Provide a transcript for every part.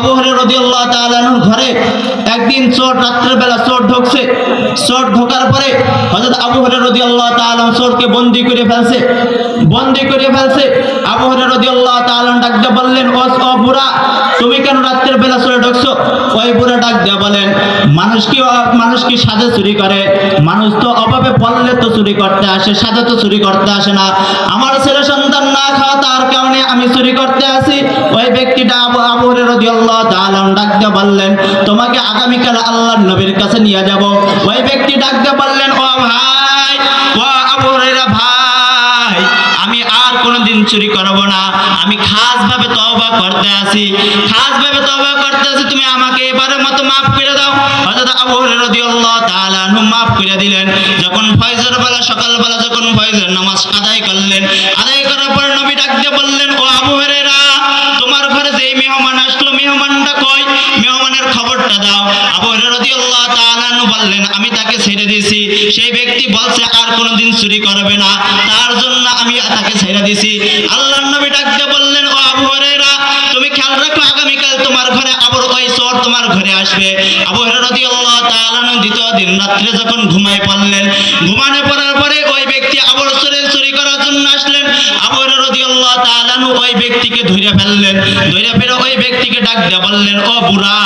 আবু রদিয়াল্লাহ তাআলার ঘরে একদিন চোর রাত্রের বেলা চোর ঢুকছে। চোর ঢোকার পরে হযরত আবু রদিয়াল্লাহ তাআলা চোরকে বন্দি করে ফেলছে। বন্দি করে ফেলছে। আবু রদিয়াল্লাহ তাআলা ডাক দিয়ে বললেন, ও বুড়া, তুমি কেন রাত্রের বেলা চোরে ঢুকছো? ওই বুড়া ডাক দিয়ে বলেন, মানুষ কি মানুষ কি সাজে চুরি করে? মানুষ তো অভাবে পড়লে তো চুরি করতে আসে, সাজে তো চুরি করতে আসে না। আমার ছেলে সন্তান না খাওয়া তার কারণে আমি চুরি করতে আসি তাআলা ডাক তোমাকে আগামীকাল আল্লাহর নবীর কাছে নিয়ে যাব। ওই ব্যক্তি ডাক দিয়ে বললেন ও ভাই ও ভাই, আমি আর কোনোদিন চুরি করব না। আমি খাস ভাবে তওবা করতে আসি খাস ভাবে তওবা করতে আসি তুমি আমাকে এবারের মতো মাফ করে দাও। হযরত আবু হুরায়রা রাদিয়াল্লাহু তাআলা করে দিলেন। যখন ফজর বেলা, সকালবেলা যখন ফজর নামাজ আদায় করলেন, আদায় করার পর নবী ডাক দিয়ে ও আবু তোমার ঘরে যেই মেহমান আসলো মেহমানটা খবরটা দাও। আবু রাদিয়াল্লাহু তাআলা বললেন, আমি তাকে ছেড়ে দিয়েছি। সেই ব্যক্তি বলছে, আর কোনোদিন চুরি করবে না। তার জন্য আমি তাকে ছেড়ে দিয়েছি। আল্লাহর নবী ডাকতে বললেন, ও আবু হুরায়রা, তুমি খেয়াল রাখো, আগামীকাল তোমার ঘরে ওই চোর তোমার ঘরে আসবে। আবু তাআলা আনহু দ্বিতীয় দিন রাত্রে যখন ঘুমায় পড়লেন, ঘুমানো পড়ার পরে ওই ব্যক্তি আবার চোরে চুরি করার জন্য আসলেন। আবু হুরায়রা রাদিয়াল্লাহু তাআলা ওই ব্যক্তিকে ধরে ফেললেন। ধরে ফেলে ওই ব্যক্তিকে ডাক দিয়ে বললেন, ও বুড়া,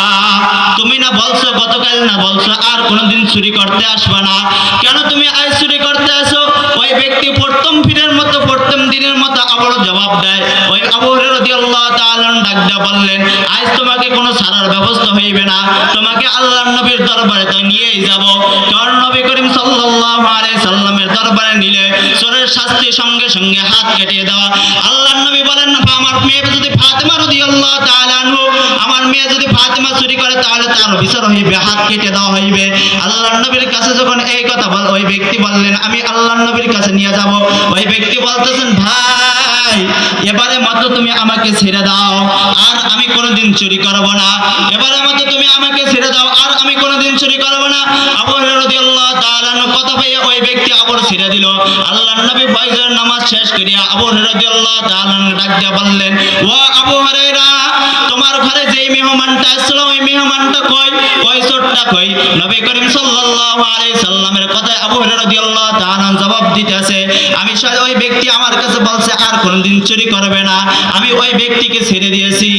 তুমি না বলছো গতকাল না বলছো আর কোনোদিন চুরি করতে আসবে না। কেন তুমি আজ চুরি করতে আসো? ওই ব্যক্তি প্রথম ফিরের মতো, প্রথম দিনের মতো আবার জবাব দেয় ওই আবু রাদিয়াল্লাহু তাআলা ডাক বললেন, আজ তোমাকে কোনো সারার ব্যবস্থা হইবে না। তোমাকে আল্লাহর নবীর দরবারে তো নিয়েই যাব। কারণ নবী করিম সাল্লাল্লাহু আলাইহি সাল্লামের দরবারে নিলে চোরের শাস্তি সঙ্গে সঙ্গে হাত কেটে দেওয়া। আল্লাহর নবী বলেন, না, আমার মেয়ে যদি ফাতেমা রাদিয়াল্লাহু তাআলা আনহু, আমার মেয়ে যদি ফাতেমা চুরি করে, তাহলে তার বিচার হইবে, হাত কেটে দেওয়া হইবে। আল্লাহর নবীর কাছে যখন এই কথা বল, ওই ব্যক্তি বললেন, আমি আল্লাহর নবীর কাছে নিয়ে যাব। ওই ব্যক্তি বলতেছেন, ভাই এবারে মতো তুমি আমাকে ছেড়ে দাও, আর আমি কোনোদিন চুরি করব না। এবারে মতো তুমি আমাকে ছেড়ে দাও, আর আমি কোনোদিন চুরি করব না। তোমার ঘরে যেই ওই কই? ওই কথায় আবু হুরায়রা জবাব দিতেছে কোনোদিন চুরি করবে না। আমি ওই ব্যক্তিকে ছেড়ে দিয়েছি।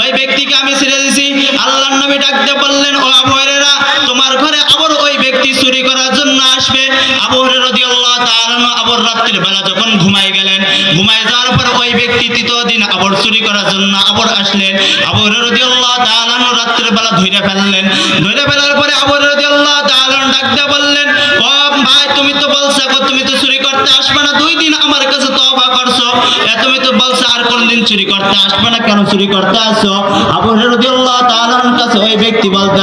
ওই ব্যক্তিকে আমি ছেড়ে দিয়েছি। আল্লাহর নবী ডাক দিয়ে বললেন, ও আবু হুরায়রা, তোমার ঘরে আবার ওই ব্যক্তি চুরি করার জন্য আসবে? আবু হুরায়রা রাদিয়াল্লাহু তাআলা আনহু আবার রাত্রির বেলা যখন ঘুমায় গেলেন, ঘুমায় যাওয়ার পর ওই ব্যক্তি তৃতীয় দিন আবার চুরি করার জন্য আবার আসলেন। আবু হুরায়রা রাদিয়াল্লাহু তাআলা আনহু রাত্রির বেলা ধরে ফেললেন। ধরে ফেলার পরে আবু হুরায়রা রাদিয়াল্লাহু তাআলা আনহু ডাক দিয়ে বললেন, ও ভাই, তুমি তো বলছো তুমি তো চুরি করতে আসবে না। দুই দিন আমার কাছে তুমি তো বলছো, আর কোনদিন চুরি করতে আসবে না? কেন চুরি করতে আসছো? আবু রাদিয়াল্লাহু কাছে ওই ব্যক্তি বলতে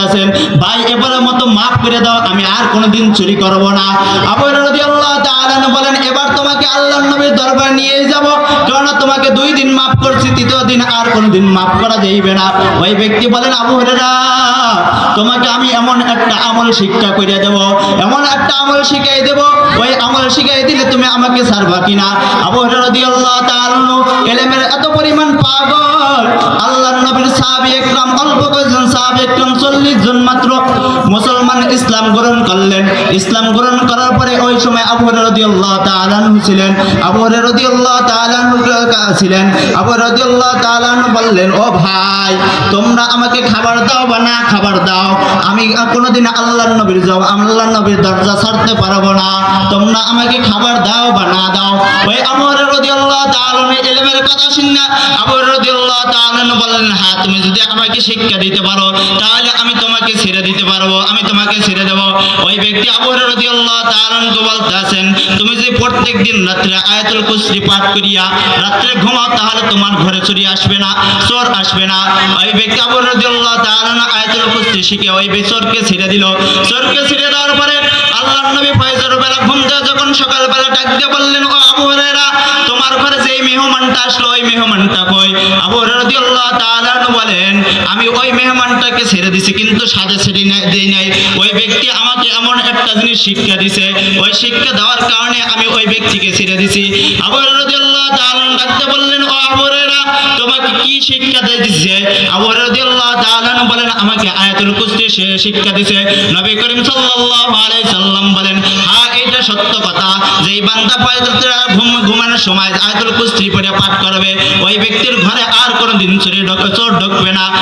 ভাই, এবারের মতো মাফ করে দাও, আমি আর কোনোদিন চুরি করব না। আবু রাদিয়াল্লাহু তাআলা বলেন, এবার তোমাকে আল্লাহর নবীর দরবারে নিয়ে যাব কারণ তোমাকে দুই দিন মাফ করছি, তৃতীয় দিন আর কোনোদিন মাফ করা যাইবে না। ওই ব্যক্তি বলেন, আবু হুরায়রা, তোমাকে আমি এমন একটা আমল শিক্ষা করে দেব, এমন একটা আমল শিখাই দেব। ওই আমল শিখাই দিলে তুমি আমাকে ছাড়বা কিনা? আবু রাদিয়াল্লাহু তাআলা এলেমের এত পরিমাণ পাগল। আল্লাহর নবীর সাহাবী একরাম, অল্প কয়েকজন সাহাবী একরাম 40 জন মাত্র। মুসলমান ইসলাম গ্রহণ করলেন। ইসলাম গ্রহণ করার পরে ওই সময় আবু তাআলা আনহু ছিলেন। আবু হুরায়রা রাদিয়াল্লাহু ছিলেন। আবু রাদিয়াল্লাহু তাআলা বললেন, ও ভাই, তোমরা আমাকে খাবার দাও বা না খাবার দাও? আমি কোনোদিন আল্লাহ নবীর যাও আল্লাহ নবীর দরজা ছাড়তে পারব না। তোমরা আমাকে খাবার দাও বা না দাও? ওই আবু তাআলা আনহু ইলমের কথা শুনে আবু তাআলা আনহু বললেন হ্যাঁ তুমি যদি আমাকে শিক্ষা দিতে পারো, তাহলে আমি তোমাকে ছেড়ে দিতে পারব। আমি তোমাকে ছেড়ে দেবো। ওই ব্যক্তি আবু রাদিয়াল্লাহু তাআলা তুমি যদি প্রত্যেক দিন রাত্রে আয়াতুল কুরসি পাঠ করিয়া রাত্রে ঘুমাও, তাহলে তোমার ঘরে চুরি আসবে না, চোর আসবে না। ওই ব্যক্তি আবু রাদিয়াল্লাহু তাআলা আয়াতুল কুরসি শিখে ওই চোরকে ছেড়ে দিল। চোরকে ছেড়ে দেওয়ার পরে আল্লাহর নবী ফজর বেলা ঘুম থেকে যখন সকালবেলা ডাক দিয়ে বললেন, ও আবু হুরায়রা, তোমার ঘরে যেই মেহমানটা আসলো, ওই মেহমানটা কই? আবু হুরায়রা রাদিয়াল্লাহু তাআলা বলেন, আমি ওই মেহমানটাকে ছেড়ে দিছি, কিন্তু সাথে ছেড়ে দেই নাই। ওই ব্যক্তি আমাকে এমন একটা জিনিস শিক্ষা দিছে। ওই শিক্ষা দেওয়ার কারণে আমি ওই ব্যক্তিকে ছেড়ে দিছি। আবু হুরায়রা রাদিয়াল্লাহু তাআলা ডাকতে বললেন, ও আবু হুরায়রা, তোমাকে কি শিক্ষা তাআলা বলেন, আমাকে আয়াতুল শিক্ষা দিয়েছে নবী করিম সাল্লাল্লাহু আলাইহি সাল্লাম বলেন হ্যাঁ এটা সত্য কথা। যে এই বান্দা ঘুমানোর সময় আয়াতুল কুরসি পড়ে পাঠ করবে, ওই ব্যক্তির ঘরে কোনোদিন চোরে ঢোক- চোর ঢুকবে না।